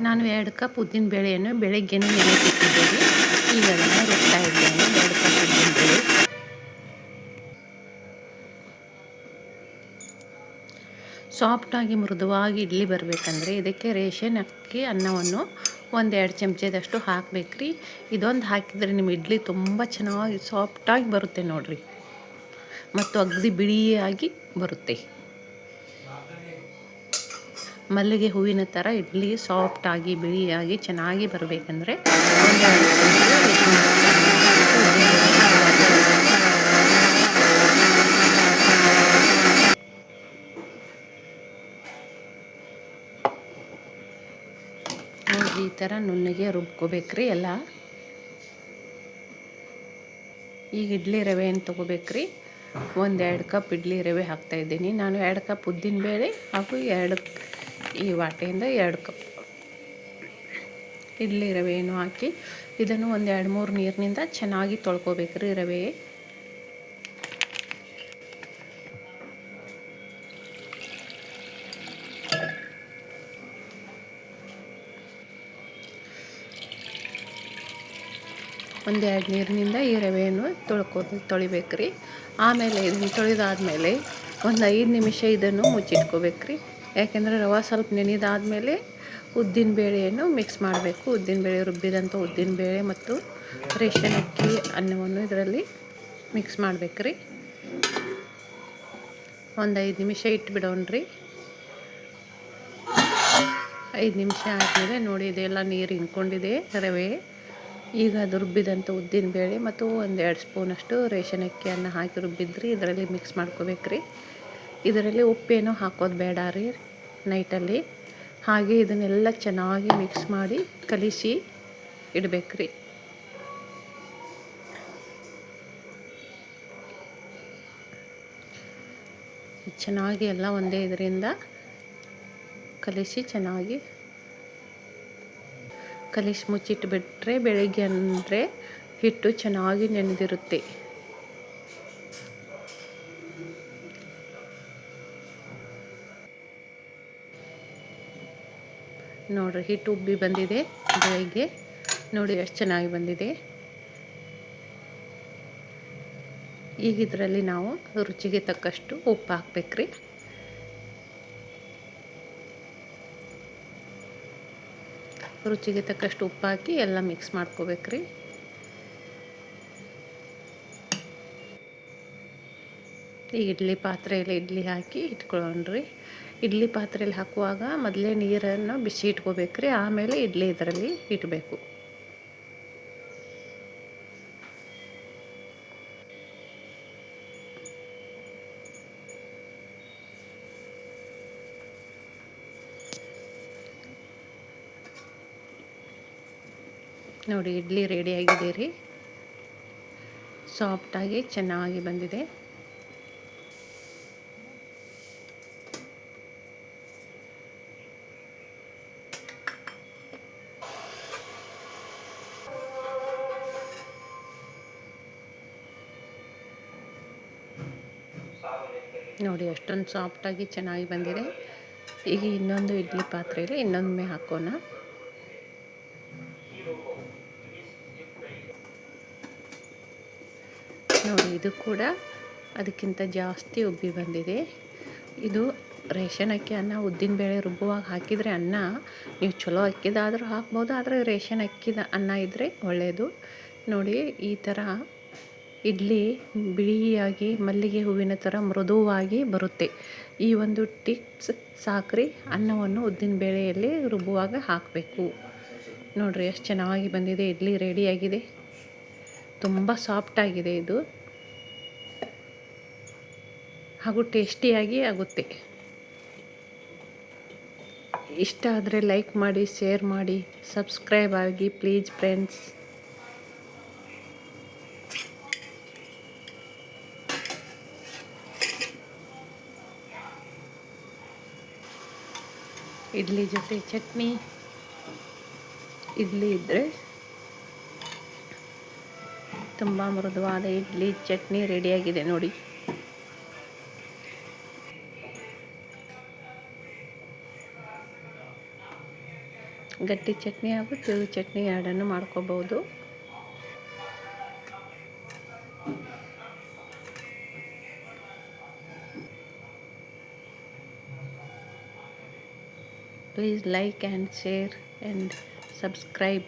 ನಾನು ಎರಡು ಕಪ್ ಉದ್ದಿನ ಬೇಳೆಯನ್ನು ಬೆಳಗ್ಗೆನೇ ನೆನೆಸಿಟ್ಟಿದ್ದೇನೆ ಈಗ ಅದನ್ನು ರುಬ್ತಾ ಇದ್ದೇನೆ. ಎರಡು ಕಪ್ ಬೇಳೆ. ಸಾಫ್ಟಾಗಿ ಮೃದುವಾಗಿ ಇಡ್ಲಿ ಬರಬೇಕಂದ್ರೆ ಇದಕ್ಕೆ ರೇಷನ್ ಅಕ್ಕಿ, ಅನ್ನವನ್ನು ಒಂದೆರಡು ಚಮಚದಷ್ಟು ಹಾಕಬೇಕ್ರಿ. ಇದೊಂದು ಹಾಕಿದರೆ ನಿಮ್ಮ ಇಡ್ಲಿ ತುಂಬ ಚೆನ್ನಾಗಿ ಸಾಫ್ಟಾಗಿ ಬರುತ್ತೆ ನೋಡಿರಿ. ಮತ್ತು ಅಗದಿ ಬಿಳಿಯಾಗಿ ಬರುತ್ತೆ. ಮಲ್ಲಿಗೆ ಹೂವಿನ ಥರ ಇಡ್ಲಿ ಸಾಫ್ಟಾಗಿ ಬಿಳಿಯಾಗಿ, ಚೆನ್ನಾಗಿ ಬರಬೇಕಂದ್ರೆ ಈ ಥರ ನುಣ್ಣಗೆ ರುಬ್ಕೋಬೇಕ್ರಿ ಎಲ್ಲ. ಈಗ ಇಡ್ಲಿ ರವೆಯನ್ನು ತೊಗೋಬೇಕ್ರಿ? ಎರಡು ಕಪ್ ಇಡ್ಲಿ ರವೆ ಹಾಕ್ತಾಯಿದ್ದೀನಿ ನಾನು ಎರಡು ಕಪ್ ಉದ್ದಿನ ಬೇಳೆ ಹಾಗೂ ಎರಡು ಈ ವಾಟೆಯಿಂದ ಎರಡು ಕಪ್ ಇಡ್ಲಿ ರವೆಯನ್ನು ಹಾಕಿ ಇದನ್ನು ಒಂದು ಎರಡು ಮೂರು ನೀರಿನಿಂದ ಚೆನ್ನಾಗಿ ತೊಳ್ಕೊಬೇಕ್ರಿ ರವೆ. ಒಂದೆರಡು ನೀರಿನಿಂದ ಈ ರವೆಯನ್ನು ತೊಳ್ಕೊ ತೊಳಿಬೇಕ್ರಿ ಆಮೇಲೆ ಇದನ್ನು ತೊಳೆದಾದ್ಮೇಲೆ ಒಂದು ಐದು ನಿಮಿಷ ಇದನ್ನು ಮುಚ್ಚಿಟ್ಕೋಬೇಕ್ರಿ ಯಾಕೆಂದರೆ ರವೆ ಸ್ವಲ್ಪ ನೆನೆದಾದಮೇಲೆ ಉದ್ದಿನ ಬೇಳೆಯನ್ನು ಮಿಕ್ಸ್ ಮಾಡಬೇಕು. ಉದ್ದಿನ ಬೇಳೆ ರುಬ್ಬಿದಂಥ ಉದ್ದಿನ ಬೇಳೆ ಮತ್ತು ರೇಷನ್ ಅಕ್ಕಿ, ಅನ್ನವನ್ನು ಇದರಲ್ಲಿ ಮಿಕ್ಸ್ ಮಾಡ್ಬೇಕ್ರಿ. ಒಂದು ಐದು ನಿಮಿಷ ಇಟ್ಬಿಡೋಣ್ರಿ. ಐದು ನಿಮಿಷ ಆದಮೇಲೆ ನೋಡಿ ಇದೆಲ್ಲ ನೀರು ಹಿಂಕೊಂಡಿದೆ ರವೆ, ಈಗ ಅದು ರುಬ್ಬಿದಂಥ ಉದ್ದಿನ ಬೇಳೆ ಮತ್ತು ಒಂದೆರಡು ಸ್ಪೂನಷ್ಟು ರೇಷನ್ ಅಕ್ಕಿಯನ್ನು ಹಾಕಿ ರುಬ್ಬಿದ್ರಿ ಇದರಲ್ಲಿ ಮಿಕ್ಸ್ ಮಾಡ್ಕೋಬೇಕ್ರಿ. ಇದರಲ್ಲಿ ಉಪ್ಪೇನು ಹಾಕೋದು ಬೇಡ ರೀ ನೈಟಲ್ಲಿ. ಹಾಗೆ ಇದನ್ನೆಲ್ಲ ಚೆನ್ನಾಗಿ ಮಿಕ್ಸ್ ಮಾಡಿ ಕಲಿಸಿ ಇಡಬೇಕ್ರಿ. ಚೆನ್ನಾಗಿ ಎಲ್ಲ ಒಂದೇ ಇದರಿಂದ ಕಲಿಸಿ ಚೆನ್ನಾಗಿ ಕಲಿಸಿ ಮುಚ್ಚಿಟ್ಟು ಬೆಳಿಗ್ಗೆ ಬೆಳಗ್ಗೆ ಅಂದರೆ ಹಿಟ್ಟು ಚೆನ್ನಾಗಿ ನೆನೆದಿರುತ್ತೆ. ನೋಡಿರಿ, ಹಿಟ್ಟು ಉಬ್ಬಿ ಬಂದಿದೆ, ಬೆಳಗ್ಗೆ. ನೋಡಿ ಎಷ್ಟು ಚೆನ್ನಾಗಿ ಬಂದಿದೆ. ಈಗ ಇದರಲ್ಲಿ ನಾವು ರುಚಿಗೆ ತಕ್ಕಷ್ಟು ಉಪ್ಪು ಹಾಕ್ಬೇಕ್ರಿ. ರುಚಿಗೆ ತಕ್ಕಷ್ಟು ಉಪ್ಪು ಹಾಕಿ ಎಲ್ಲ ಮಿಕ್ಸ್ ಮಾಡ್ಕೋಬೇಕ್ರಿ. ಈ ಇಡ್ಲಿ ಪಾತ್ರೆಯಲ್ಲಿ ಇಡ್ಲಿ ಹಾಕಿ ಇಟ್ಕೊಳ್ಳೋಣ್ರಿ ಇಡ್ಲಿ ಪಾತ್ರೆಯಲ್ಲಿ ಹಾಕುವಾಗ ಮೊದಲೇ ನೀರನ್ನು ಬಿಸಿ ಇಟ್ಕೋಬೇಕ್ರಿ, ಆಮೇಲೆ ಇಡ್ಲಿ ಇದರಲ್ಲಿ ಇಡಬೇಕು. ನೋಡಿ, ಇಡ್ಲಿ ರೆಡಿಯಾಗಿದೆ ರೀ ಸಾಫ್ಟಾಗಿ ಚೆನ್ನಾಗಿ ಬಂದಿದೆ. ನೋಡಿ ಅಷ್ಟೊಂದು ಸಾಫ್ಟಾಗಿ ಚೆನ್ನಾಗಿ ಬಂದಿದೆ. ಈಗ ಇನ್ನೊಂದು ಇಡ್ಲಿ ಪಾತ್ರೆಯಲ್ಲಿ ಇನ್ನೊಂದು ಹಾಕೋಣ. ನೋಡಿ, ಇದು ಕೂಡ ಅದಕ್ಕಿಂತ ಜಾಸ್ತಿ ಉಬ್ಬಿ ಬಂದಿದೆ. ಇದು ರೇಷನ್ ಅಕ್ಕಿ ಅನ್ನ ಉದ್ದಿನ ಬೇಳೆ ರುಬ್ಬುವಾಗ ಹಾಕಿದರೆ ಅನ್ನ ನೀವು ಚಲೋ ಅಕ್ಕಿದಾದರೂ ಹಾಕ್ಬೋದು, ಆದರೆ ರೇಷನ್ ಅಕ್ಕಿದ ಅನ್ನ ಇದ್ದರೆ ಒಳ್ಳೆಯದು ನೋಡಿ, ಈ ಥರ ಇಡ್ಲಿ ಬಿಳಿಯಾಗಿ ಮಲ್ಲಿಗೆ ಹೂವಿನ ಥರ ಮೃದುವಾಗಿ ಬರುತ್ತೆ. ಈ ಒಂದು ಟಿಪ್ಸ್ ಸಾಕ್ರಿ. ಅನ್ನವನ್ನು ಉದ್ದಿನ ಬೇಳೆಯಲ್ಲಿ ರುಬ್ಬುವಾಗ ಹಾಕಬೇಕು. ನೋಡಿರಿ ಎಷ್ಟು ಚೆನ್ನಾಗಿ ಬಂದಿದೆ. ಇಡ್ಲಿ ರೆಡಿಯಾಗಿದೆ. ತುಂಬ ಸಾಫ್ಟಾಗಿದೆ ಇದು. ಹಾಗೂ ಟೇಸ್ಟಿಯಾಗಿ ಆಗುತ್ತೆ. ಇಷ್ಟ ಆದರೆ ಲೈಕ್ ಮಾಡಿ ಶೇರ್ ಮಾಡಿ ಸಬ್ಸ್ಕ್ರೈಬ್ ಆಗಿ ಪ್ಲೀಸ್ ಫ್ರೆಂಡ್ಸ್ ಇಡ್ಲಿ ಜೊತೆ ಚಟ್ನಿ. ಇಡ್ಲಿ ಇದ್ದರೆ ತುಂಬ ಮೃದುವಾದ ಇಡ್ಲಿ ಚಟ್ನಿ ರೆಡಿಯಾಗಿದೆ ನೋಡಿ. ಗಟ್ಟಿ ಚಟ್ನಿ ಹಾಗೂ ತಿಳು ಚಟ್ನಿ ಎರಡನ್ನು ಮಾಡ್ಕೋಬೋದು. Please like and share and subscribe